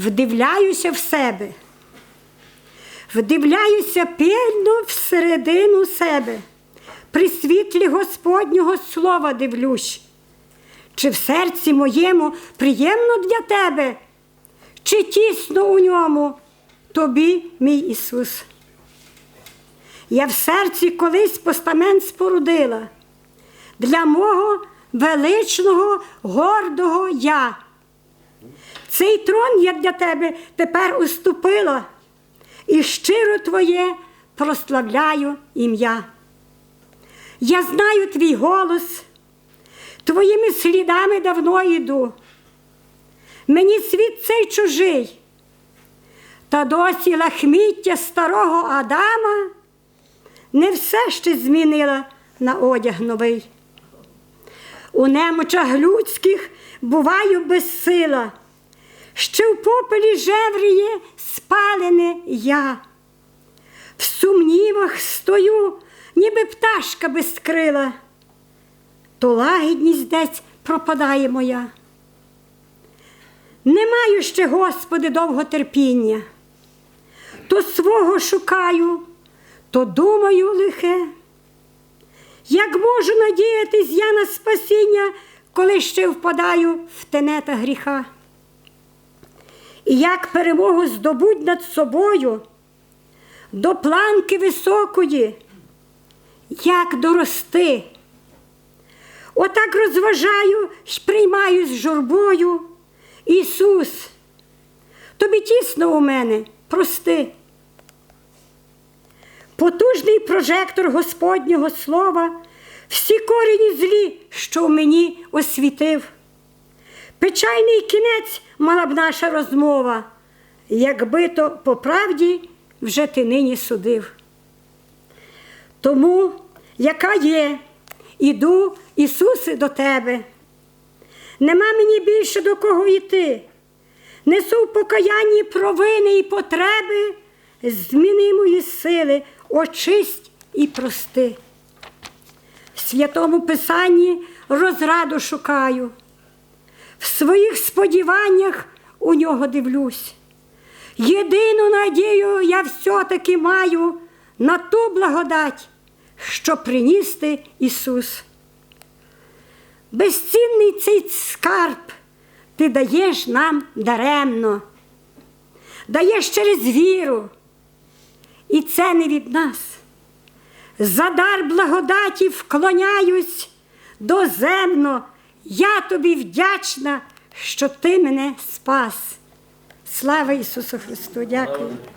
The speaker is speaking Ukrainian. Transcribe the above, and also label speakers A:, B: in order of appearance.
A: вдивляюся в себе, вдивляюся пильно всередину себе, при світлі Господнього слова дивлюсь. Чи в серці моєму приємно для тебе, чи тісно у ньому тобі, мій Ісус? Я в серці колись постамент спорудила для мого величного, гордого я. Цей трон я для тебе тепер уступила, і щиро твоє прославляю ім'я. Я знаю твій голос, твоїми слідами давно йду. Мені світ цей чужий, та досі лахміття старого Адама не все ще змінила на одяг новий. У немочах людських буваю безсила, ще в попелі жевріє спалене я. В сумнівах стою, ніби пташка без крила, то лагідність десь пропадає моя. Не маю ще, Господи, довго терпіння, то свого шукаю, то думаю лихе. Як можу надіятись я на спасіння, коли ще впадаю в тенета гріха? Як перемогу здобуть над собою до планки високої, як дорости? Отак розважаю й приймаю з журбою. Ісус, тобі тісно у мене, прости. Потужний прожектор Господнього слова, всі корені злі, що в мені освітив. Печальний кінець мала б наша розмова, якби то по правді вже ти нині судив. Тому, яка є, іду, Ісусе, до тебе. Нема мені більше до кого йти. Несу в покаянні провини і потреби, зміни мої сили, очисть і прости. В святому Писанні розраду шукаю, в своїх сподіваннях у нього дивлюсь. Єдину надію я все-таки маю на ту благодать, що приніс ти Ісус. Безцінний цей скарб ти даєш нам даремно, даєш через віру. І це не від нас. За дар благодаті вклоняюсь доземно. Я тобі вдячна, що ти мене спас. Слава Ісусу Христу! Дякую.